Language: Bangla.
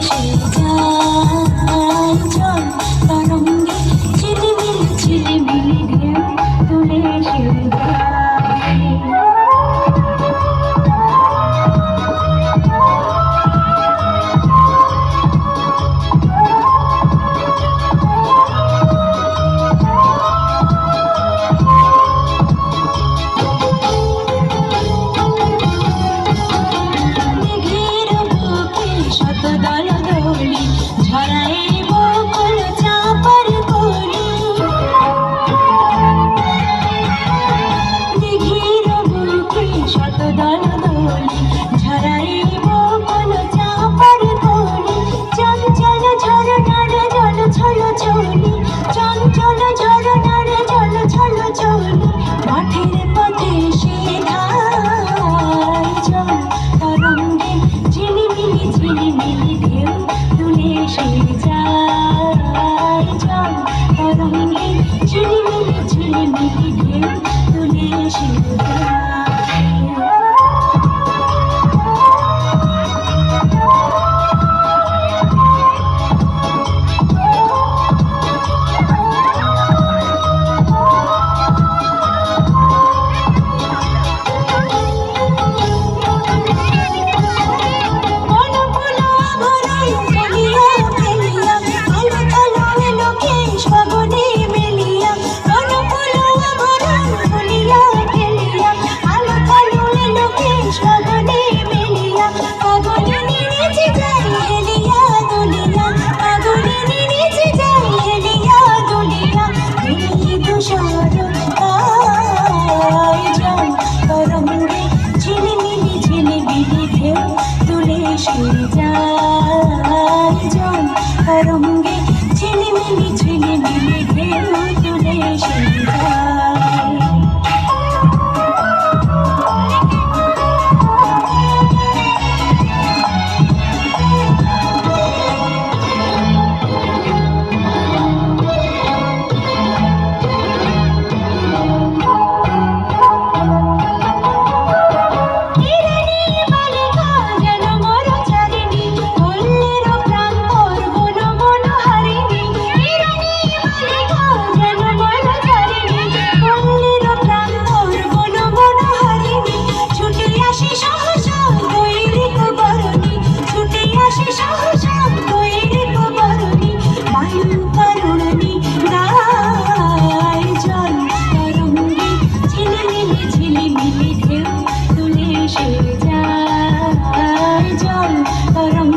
you. মাঠের পথে সে তরঙ্গে ঝিলিমিলি ঝিলিমিলি ঢেউ তুলে মিশে যায় জল পরম